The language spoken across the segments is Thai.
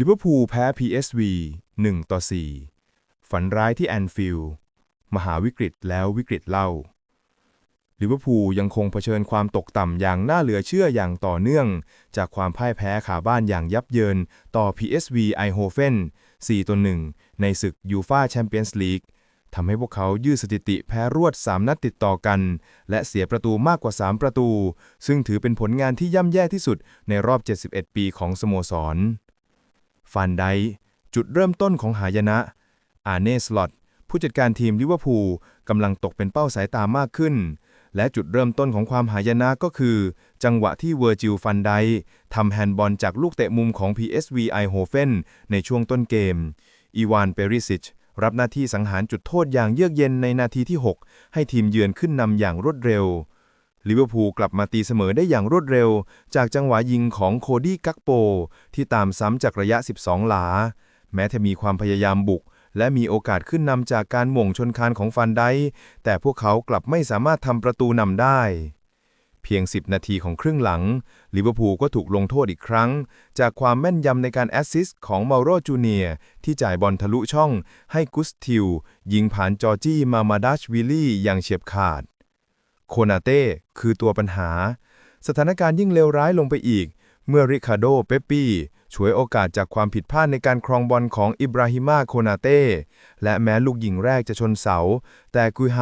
ลิเวอร์พูลแพ้ PSV 1 ต่อ 4 ฝันร้ายที่แอนฟิลด์มหาวิกฤตแล้ววิกฤตเล่า ลิเวอร์พูลยังคงเผชิญความตกต่ำอย่างน่าเหลือเชื่ออย่างต่อเนื่อง จากความพ่ายแพ้ขาบ้านอย่างยับเยินต่อ PSV ไอโฮเฟน4 ต่อ 1 ในศึกยูฟาแชมเปี้ยนส์ลีกทำให้พวกเขายืดสถิติแพ้รวด 3 นัดติดต่อกัน และเสียประตูมากกว่า 3 ประตู ซึ่งถือเป็นผลงานที่ย่ำแย่ที่สุดในรอบ 71 ปีของสโมสร ฟันไดจุดเริ่มต้นของหายนะ อาเน่สลอตผู้จัดการทีมลิเวอร์พูลกำลังตกเป็นเป้าสายตามากขึ้น และจุดเริ่มต้นของความหายนะก็คือ จังหวะที่เวอร์จิลฟันไดทำแฮนด์บอลจากลูกเตะมุมของ PSV ไอโฮเฟนในช่วงต้นเกม อีวานเปริซิชรับหน้าที่สังหารจุดโทษอย่างเยือกเย็นในนาทีที่ 6 ให้ทีมเยือนขึ้นนำอย่างรวดเร็ว ลิเวอร์พูลกลับมาตีเสมอได้อย่างรวดเร็ว จากจังหวะยิงของโคดี้กักโป ที่ตามซ้ำจากระยะ 12 หลา แม้จะมีความพยายามบุก และมีโอกาสขึ้นนำจากการหม่งชนคานของฟันไดแต่พวกเขากลับไม่สามารถทำประตูนำได้ เพียง 10 นาทีของครึ่งหลัง ลิเวอร์พูลก็ถูกลงโทษอีกครั้ง จากความแม่นยำในการแอสซิสต์ของเมาโรจูเนียที่จ่ายบอลทะลุช่อง ให้กุสติลยิงผ่านจอร์จี้มามาดัชวิลลี่อย่างเฉียบขาด โคนาเต้คือตัวปัญหา สถานการณ์ยิ่งเลวร้ายลงไปอีก เมื่อริคาโด เปปปี้ฉวยโอกาสจากความผิดพลาดในการครองบอลของอิบราฮิมาโคนาเต้ และแม้ลูกยิงแรกจะชนเสา แต่กุยไฮ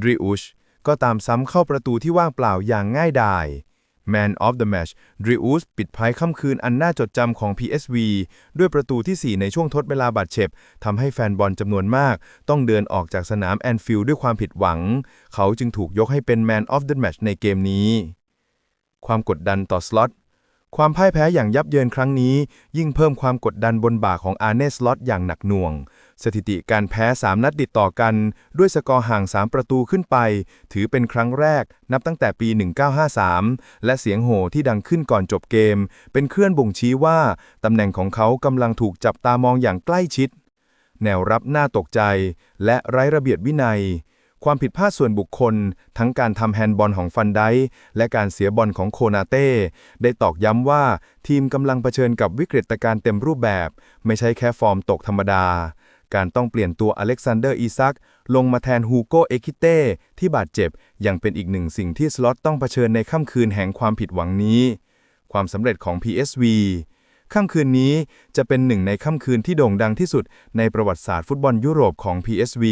ดริอุชก็ตามซ้ำเข้าประตูที่ว่างเปล่าอย่างง่ายดาย Man of the Match ดริอุสปิดภายค่ำคืนอันน่าจดจำของ PSV ด้วยประตูที่ 4 ในช่วงทดเวลาบาดเจ็บทำให้แฟนบอลจำนวนมาก ต้องเดินออกจากสนามแอนฟิลด์ด้วยความผิดหวัง เขาจึงถูกยกให้เป็น Man of the Match ในเกมนี้ ความกดดันต่อสล็อต ความพ่ายแพ้อย่างยับเยินครั้งนี้ ยิ่งเพิ่มความกดดันบนบ่าของอาร์เนสล็อตอย่างหนักหน่วง สถิติการแพ้ 3 นัดติดต่อกัน ด้วยสกอร์ห่าง 3 ประตูขึ้นไป ถือเป็นครั้งแรกนับตั้งแต่ปี 1953 และเสียงโห่ที่ดังขึ้นก่อนจบเกม เป็นเคลื่อนบ่งชี้ว่า ตำแหน่งของเขากำลังถูกจับตามองอย่างใกล้ชิด แนวรับน่าตกใจ และไร้ระเบียบวินัย ความผิดพลาดส่วนบุคคล ทั้งการทำแฮนด์บอลของฟันไดและการเสียบอลของโคนาเต้ ได้ตอกย้ำว่าทีมกำลังเผชิญกับวิกฤตการณ์เต็มรูปแบบ ไม่ใช่แค่ฟอร์มตกธรรมดา การต้องเปลี่ยนตัวอเล็กซานเดอร์อีซัก ลงมาแทนฮูโกเอคิเต้ที่บาดเจ็บยังเป็นอีกหนึ่งสิ่งที่สล็อตต้องเผชิญในค่ำคืนแห่งความผิดหวังนี้ ความสำเร็จของ PSV ค่ำคืนนี้จะเป็นหนึ่งในค่ำคืนที่โด่งดังที่สุดในประวัติศาสตร์ฟุตบอลยุโรปของ PSV